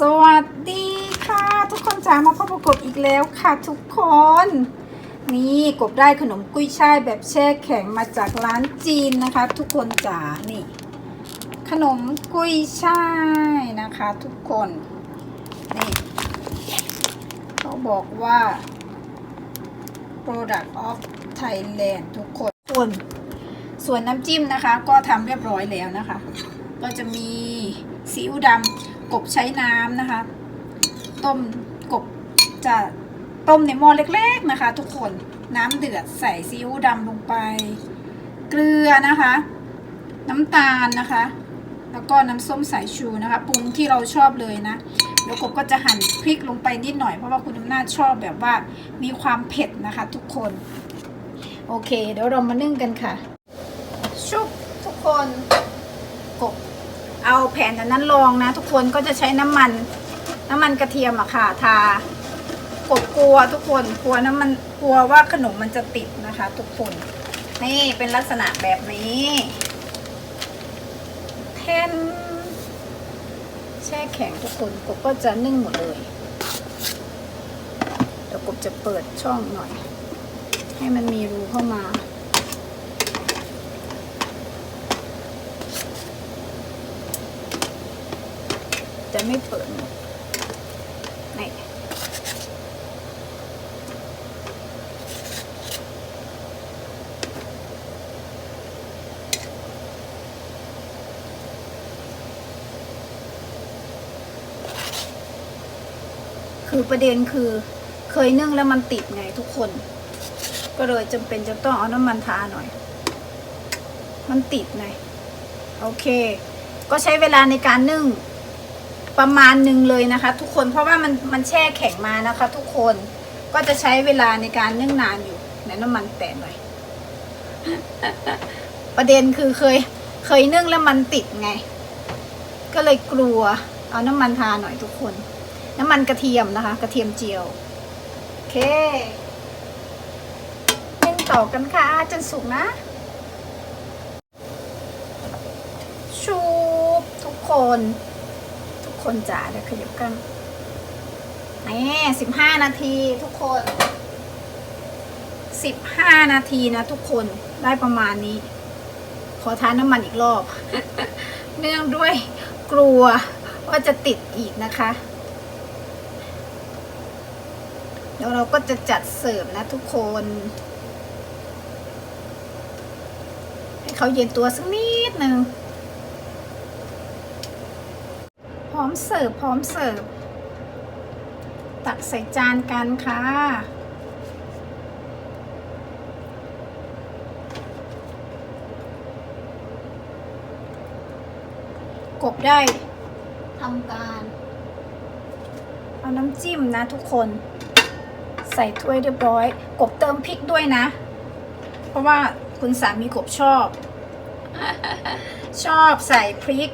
สวัสดีค่ะ ทุกคนจ๋ามาพบกับอีกแล้วค่ะทุกคน นี่กบได้ขนมกุ้ยช่ายแบบแช่แข็งมาจากร้านจีนนะคะ ทุกคนจ๋านี่ ขนมกุ้ยช่ายนะคะ ทุกคนนี่เขาบอกว่า product of Thailand ทุกคนส่วนส่วนน้ำจิ้มนะคะ ก็ทำเรียบร้อยแล้วนะคะ ก็จะมีซีอิ๊วดำ กบใช้น้ำนะคะ ต้มกบจะต้มในหม้อเล็กๆนะคะ ทุกคนน้ำเดือดใส่ซีอิ๊วดำลงไป เกลือนะคะ น้ำตาลนะคะ แล้วก็น้ำส้มสายชูนะคะปรุงที่เราชอบเลยนะแล้วกบก็จะหั่นพริกลงไปนิดหน่อยเพราะว่าคุณอำนาจชอบแบบว่ามีความเผ็ดนะคะ ทุกคน โอเค เดี๋ยวเรามานึ่งกันค่ะ ชุบทุกคนกบ เอาแผ่นอันนั้นลองนะ ทุกคนก็จะใช้น้ำมัน น้ำมันกระเทียมอะค่ะทากบกลัวทุกคนกลัวน้ำมันกลัวว่าขนมมันจะติดนะคะ ทุกคนนี่เป็นลักษณะแบบนี้แท่นแช่แข็งทุกคนกบก็จะนึ่งหมดเลยเดี๋ยวกบจะเปิดช่องหน่อย ให้มันมีรูเข้ามา จะไม่เปิดนี่คือประเด็นคือเคยนึ่งแล้วมันติดไงทุกคน ก็เลยจำเป็นจะต้องเอาน้ำมันทาหน่อย มันติดไงโอเค ก็ใช้เวลาในการนึ่ง ประมาณหนึ่งเลยนะคะ ทุกคนเพราะว่ามันมันแช่แข็งมานะคะ ทุกคนก็จะใช้เวลาในการนึ่งนานอยู่ในน้ำมันแตะหน่อยประเด็นคือเคย เคยนึ่งแล้วมันติดไง ก็เลยกลัว เอาน้ำมันทาหน่อยทุกคน น้ำมันกระเทียมนะคะ กระเทียมเจียวโอเคนึ่งต่อกันค่ะจนสุกนะชูบทุกคน คนจ๋าเดี๋ยวขยับกันนี่สิบห้านาทีทุกคนสิบห้านาทีนะทุกคนได้ประมาณนี้ ขอทานน้ำมันอีกรอบ เนื่องด้วยกลัวว่าจะติดอีกนะคะเดี๋ยวเราก็จะจัดเสิร์ฟนะทุกคน ให้เขาเย็นตัวสักนิดหนึ่ง พร้อม เสิร์ฟพร้อมเสิร์ฟตักใส่จานกันค่ะ กบได้ทำการ เอาน้ำจิ้มนะทุกคน ใส่ถ้วยเรียบร้อย กบเติมพริกด้วยนะ เพราะว่าคุณสามีกบชอบ ชอบใส่พริก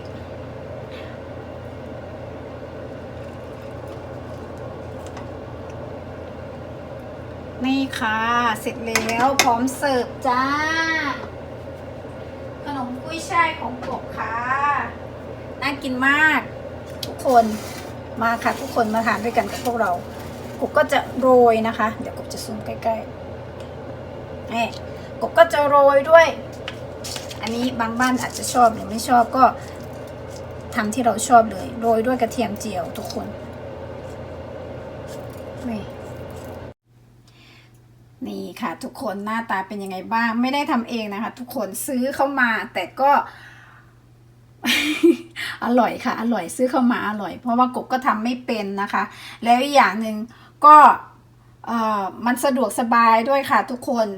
นี่ค่ะ เสร็จแล้วพร้อมเสิร์ฟจ้า ขนมกุ้ยช่ายของกบค่ะ น่ากินมาก ทุกคนมาค่ะ ทุกคนมาทานด้วยกันกับพวกเรากบก็จะโรยนะคะ เดี๋ยวกบจะซูมใกล้ๆนี่กบก็จะโรยด้วย อันนี้บางบ้านอาจจะชอบหรือไม่ชอบก็ทำที่เราชอบเลย โรยด้วยกระเทียมเจียวทุกคนนี่ นี่ค่ะทุกคนหน้าตาเป็นยังไงบ้าง ไม่ได้ทำเองนะคะ ทุกคนซื้อเข้ามา แต่ก็ อร่อยค่ะ อร่อยซื้อเข้ามาอร่อย เพราะว่ากบก็ทำไม่เป็นนะคะ แล้วอีกอย่างหนึ่งก็เอ่อมันสะดวกสบายด้วยค่ะทุกคน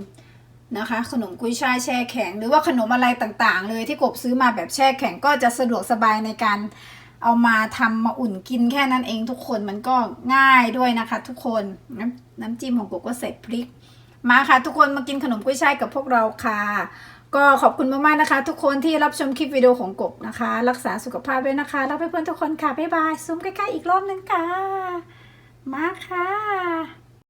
นะคะ ขนมกุ้ยช่ายแช่แข็ง หรือว่าขนมอะไรต่างๆ เลยที่กบซื้อมาแบบแช่แข็งก็จะสะดวกสบายในการเอามาทำมาอุ่นกินแค่นั้นเองทุกคนมันก็ง่ายด้วยนะคะ ทุกคนน้ำน้ำจิ้มของกบก็ใส่พริก มาค่ะทุกคนมากินขนมกุ้ยช่ายกับพวกเราค่ะ ก็ขอบคุณมากๆนะคะ ทุกคนที่รับชมคลิปวิดีโอของกบนะคะ รักษาสุขภาพด้วยนะคะรักเพื่อนๆทุกคนค่ะบ๊ายบายซูมใกล้ๆอีกรอบนึงค่ะ มาค่ะ